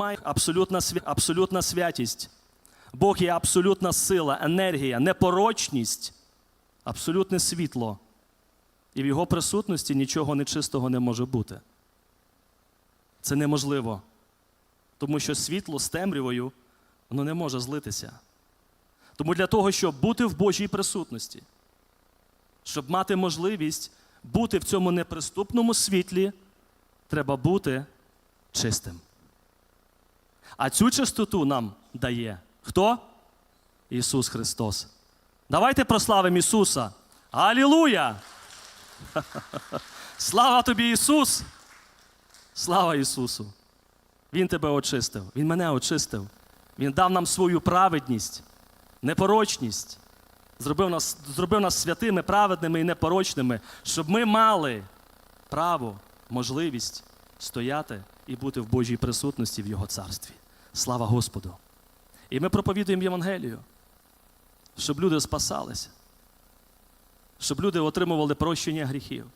має абсолютна, абсолютна святість. Бог є абсолютна сила, енергія, непорочність, абсолютне світло. І в його присутності нічого нечистого не може бути. Це неможливо. Тому що світло з темрявою воно не може злитися. Тому для того, щоб бути в Божій присутності, щоб мати можливість бути в цьому неприступному світлі, треба бути чистим. А цю чистоту нам дає хто? Ісус Христос. Давайте прославимо Ісуса. Алілуя! Слава тобі, Ісус! Слава Ісусу! Він тебе очистив, Він мене очистив. Він дав нам свою праведність, непорочність. Зробив нас, зробив нас святими, праведними і непорочними, щоб ми мали право, можливість стояти і бути в Божій присутності в Його царстві. Слава Господу! І ми проповідуємо Євангелію, щоб люди спасалися, щоб люди отримували прощення гріхів,